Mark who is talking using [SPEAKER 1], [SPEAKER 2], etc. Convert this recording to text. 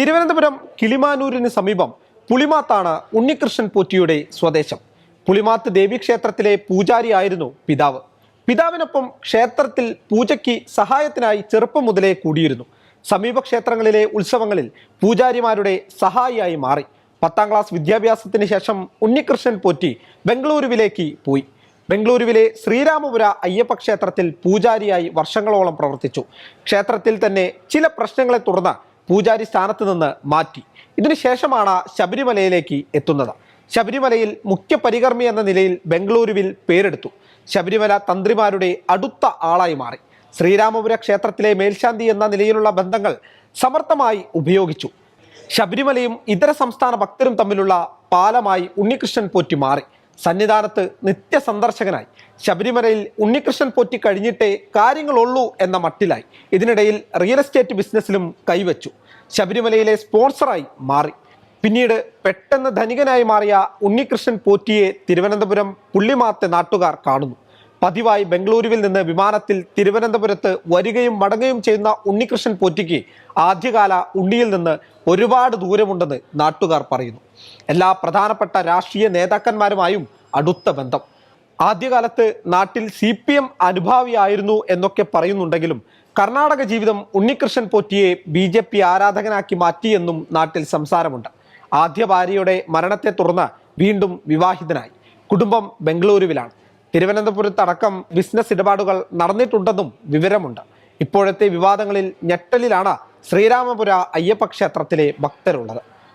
[SPEAKER 1] തിരുവനന്തപുരം കിളിമാനൂരിന് സമീപം പുളിമാത്താണ് ഉണ്ണികൃഷ്ണൻ പോറ്റിയുടെ സ്വദേശം. പുളിമാത്ത് ദേവീക്ഷേത്രത്തിലെ പൂജാരിയായിരുന്നു പിതാവ്. പിതാവിനൊപ്പം ക്ഷേത്രത്തിൽ പൂജയ്ക്ക് സഹായത്തിനായി ചെറുപ്പം മുതലേ കൂടിയിരുന്നു. സമീപ ക്ഷേത്രങ്ങളിലെ ഉത്സവങ്ങളിൽ പൂജാരിമാരുടെ സഹായിയായി മാറി. പത്താം ക്ലാസ് വിദ്യാഭ്യാസത്തിന് ശേഷം ഉണ്ണികൃഷ്ണൻ പോറ്റി ബംഗളൂരുവിലേക്ക് പോയി. ബംഗളൂരുവിലെ ശ്രീരാമപുര അയ്യപ്പ ക്ഷേത്രത്തിൽ പൂജാരിയായി വർഷങ്ങളോളം പ്രവർത്തിച്ചു. ക്ഷേത്രത്തിൽ തന്നെ ചില പ്രശ്നങ്ങളെ തുടർന്ന് പൂജാരി സ്ഥാനത്ത് നിന്ന് മാറ്റി. ഇതിനുശേഷമാണ് ശബരിമലയിലേക്ക് എത്തുന്നത്. ശബരിമലയിൽ മുഖ്യ പരികർമ്മി എന്ന നിലയിൽ ബംഗളൂരുവിൽ പേരെടുത്തു. ശബരിമല തന്ത്രിമാരുടെ അടുത്ത ആളായി മാറി. ശ്രീരാമപുര ക്ഷേത്രത്തിലെ മേൽശാന്തി എന്ന നിലയിലുള്ള ബന്ധങ്ങൾ സമർത്ഥമായി ഉപയോഗിച്ചു. ശബരിമലയും ഇതര സംസ്ഥാന ഭക്തരും തമ്മിലുള്ള പാലമായി ഉണ്ണികൃഷ്ണൻ പോറ്റി മാറി. സന്നിധാനത്ത് നിത്യ സന്ദർശകനായി ശബരിമലയിൽ ഉണ്ണികൃഷ്ണൻ പോറ്റി കഴിഞ്ഞിട്ടേ കാര്യങ്ങളുള്ളൂ എന്ന മട്ടിലായി. ഇതിനിടയിൽ റിയൽ എസ്റ്റേറ്റ് ബിസിനസ്സിലും കൈവച്ചു. ശബരിമലയിലെ സ്പോൺസറായി മാറി. പിന്നീട് പെട്ടെന്ന് ധനികനായി മാറിയ ഉണ്ണികൃഷ്ണൻ പോറ്റിയെ തിരുവനന്തപുരം പുള്ളിമാത്തെ നാട്ടുകാർ കാണുന്നു. പതിവായി ബംഗളൂരുവിൽ നിന്ന് വിമാനത്തിൽ തിരുവനന്തപുരത്ത് വരികയും മടങ്ങുകയും ചെയ്യുന്ന ഉണ്ണികൃഷ്ണൻ പോറ്റിക്ക് ആദ്യകാല ഉണ്ണിയിൽ നിന്ന് ഒരുപാട് ദൂരമുണ്ടെന്ന് നാട്ടുകാർ പറയുന്നു. എല്ലാ പ്രധാനപ്പെട്ട രാഷ്ട്രീയ നേതാക്കന്മാരുമായും അടുത്ത ബന്ധം. ആദ്യകാലത്ത് നാട്ടിൽ സി പി എം അനുഭാവിയായിരുന്നു എന്നൊക്കെ പറയുന്നുണ്ടെങ്കിലും കർണാടക ജീവിതം ഉണ്ണികൃഷ്ണൻ പോറ്റിയെ ബി ജെ പി ആരാധകനാക്കി മാറ്റിയെന്നും നാട്ടിൽ സംസാരമുണ്ട്. ആദ്യ ഭാര്യയുടെ മരണത്തെ തുടർന്ന് വീണ്ടും വിവാഹിതനായി. കുടുംബം ബംഗളൂരുവിലാണ്. തിരുവനന്തപുരത്തടക്കം ബിസിനസ് ഇടപാടുകൾ നടന്നിട്ടുണ്ടെന്നും വിവരമുണ്ട്. ഇപ്പോഴത്തെ വിവാദങ്ങളിൽ ഞെട്ടലിലാണ് ശ്രീരാമപുര അയ്യപ്പ ക്ഷേത്രത്തിലെ ഭക്തരുള്ളത്.